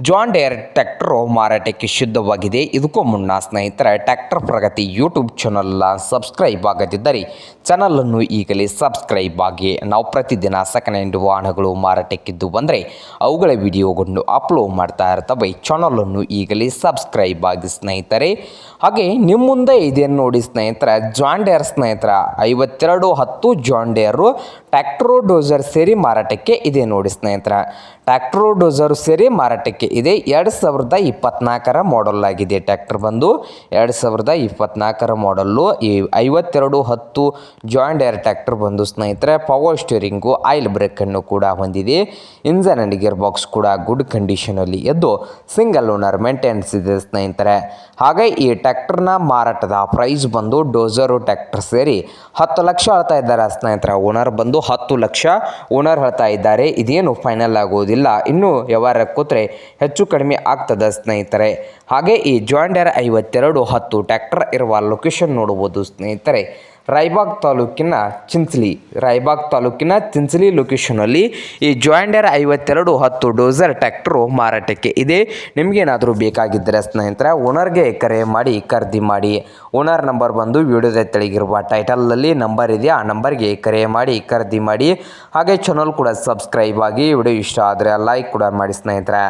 John Deere tractor ಮಾರಾಟಕ್ಕೆ ಶುದ್ಧವಾಗಿದೆ. ಇದಕ್ಕೂ ಮುನ್ನ ಸ್ನೇಹಿತರೆ ಟ್ರ್ಯಾಕ್ಟರ್ ಪ್ರಗತಿ ಯೂಟ್ಯೂಬ್ ಚಾನಲ್ನ ಸಬ್ಸ್ಕ್ರೈಬ್ ಆಗದಿದ್ದರೆ ಚಾನಲನ್ನು ಈಗಲೇ ಸಬ್ಸ್ಕ್ರೈಬ್ ಆಗಿ, ನಾವು ಪ್ರತಿದಿನ ಸೆಕೆಂಡ್ ಹ್ಯಾಂಡ್ ವಾಹನಗಳು ಮಾರಾಟಕ್ಕಿದ್ದು ಬಂದರೆ ಅವುಗಳ ವಿಡಿಯೋಗಳನ್ನು ಅಪ್ಲೋಡ್ ಮಾಡ್ತಾ ಇರ್ತವೆ. ಚಾನಲನ್ನು ಈಗಲೇ ಸಬ್ಸ್ಕ್ರೈಬ್ ಆಗಿ ಸ್ನೇಹಿತರೆ. ಹಾಗೆ ನಿಮ್ಮ ಮುಂದೆ ಇದೇನು ನೋಡಿ ಸ್ನೇಹಿತರೆ ಡೇರ್ ಸ್ನೇಹಿತರ, ಐವತ್ತೆರಡು ಹತ್ತು ಜಾಂಡೇರು ಟ್ಯಾಕ್ಟ್ರೋ ಡೋಸರ್ ಸೇರಿ ಮಾರಾಟಕ್ಕೆ ಇದೆ ನೋಡಿ ಸ್ನೇಹಿತರ. ಟ್ಯಾಕ್ಟ್ರೋ ಡೋಸರ್ ಸೇರಿ ಮಾರಾಟಕ್ಕೆ ಇದೆ ಎರಡು ಸಾವಿರದ ಇಪ್ಪತ್ನಾಲ್ಕರ ಮಾಡೆಲ್ ಆಗಿದೆ ಟ್ಯಾಕ್ಟರ್ ಬಂದು. ಎರಡು ಸಾವಿರದ ಇಪ್ಪತ್ನಾಲ್ಕರ ಮಾಡಲ್ಲು ಈ ಐವತ್ತೆರಡು ಹತ್ತು ಜಾಯಿಂಟ್ ಏರ್ ಟ್ಯಾಕ್ಟರ್ ಬಂದು ಸ್ನೇಹಿತರೆ ಪವರ್ ಸ್ಟೀರಿಂಗು ಆಯಿಲ್ ಬ್ರೇಕನ್ನು ಕೂಡ ಹೊಂದಿದೆ. ಇಂಜನ್ ಆ್ಯಂಡ್ ಗಿಯರ್ ಬಾಕ್ಸ್ ಕೂಡ ಗುಡ್ ಕಂಡೀಷನಲ್ಲಿ ಎದ್ದು ಸಿಂಗಲ್ ಓನರ್ ಮೇಂಟೆನೆನ್ಸ್ ಇದೆ ಸ್ನೇಹಿತರೆ. ಹಾಗೆ ಈ ಟ್ಯಾಕ್ಟರ್ನ ಮಾರಾಟದ ಪ್ರೈಸ್ ಬಂದು ಡೋಸರು ಟ್ಯಾಕ್ಟರ್ ಸೇರಿ ಹತ್ತು ಲಕ್ಷ ಹೇಳ್ತಾ ಇದ್ದಾರೆ ಸ್ನೇಹಿತರ. ಓನರ್ ಬಂದು ಹತ್ತು ಲಕ್ಷ ಓನರ್ ಹೇಳ್ತಾ ಇದ್ದಾರೆ. ಇದೇನು ಫೈನಲ್ ಆಗುವುದಿಲ್ಲ ಇನ್ನು ವ್ಯವಹಾರ ಕೂತ್ರೆ ಹೆಚ್ಚು ಕಡಿಮೆ ಆಗ್ತದೆ ಸ್ನೇಹಿತರೆ. ಹಾಗೆ ಈ ಜಾಯಿಂಡರ್ ಐವತ್ತೆರಡು ಹತ್ತು ಟ್ಯಾಕ್ಟರ್ ಇರುವ ಲೊಕೇಶನ್ ನೋಡಬಹುದು ಸ್ನೇಹಿತರೆ. ರಾಯಬಾಗ್ ತಾಲೂಕಿನ ಚಿಂಚಲಿ, ರಾಯಬಾಗ್ ತಾಲೂಕಿನ ಚಿಂಚಲಿ ಲೊಕೇಶನಲ್ಲಿ ಈ ಜಾಯಿಂಡರ್ ಐವತ್ತೆರಡು ಹತ್ತು ಡೋಸರ್ ಟ್ಯಾಕ್ಟ್ರು ಮಾರಾಟಕ್ಕೆ ಇದೆ. ನಿಮಗೇನಾದರೂ ಬೇಕಾಗಿದ್ದರೆ ಸ್ನೇಹಿತರೆ ಓನರ್ಗೆ ಕರೆ ಮಾಡಿ, ಖರೀದಿ ಮಾಡಿ. ಓನರ್ ನಂಬರ್ ಬಂದು ವಿಡಿಯೋದ ತೆಳಗಿರುವ ಟೈಟಲಲ್ಲಿ ನಂಬರ್ ಇದೆ. ಆ ನಂಬರ್ಗೆ ಕರೆ ಮಾಡಿ, ಖರೀದಿ ಮಾಡಿ. ಹಾಗೆ ಚಾನಲ್ ಕೂಡ ಸಬ್ಸ್ಕ್ರೈಬ್ ಆಗಿ, ವಿಡಿಯೋ ಇಷ್ಟ ಆದರೆ ಲೈಕ್ ಕೂಡ ಮಾಡಿ ಸ್ನೇಹಿತರೆ.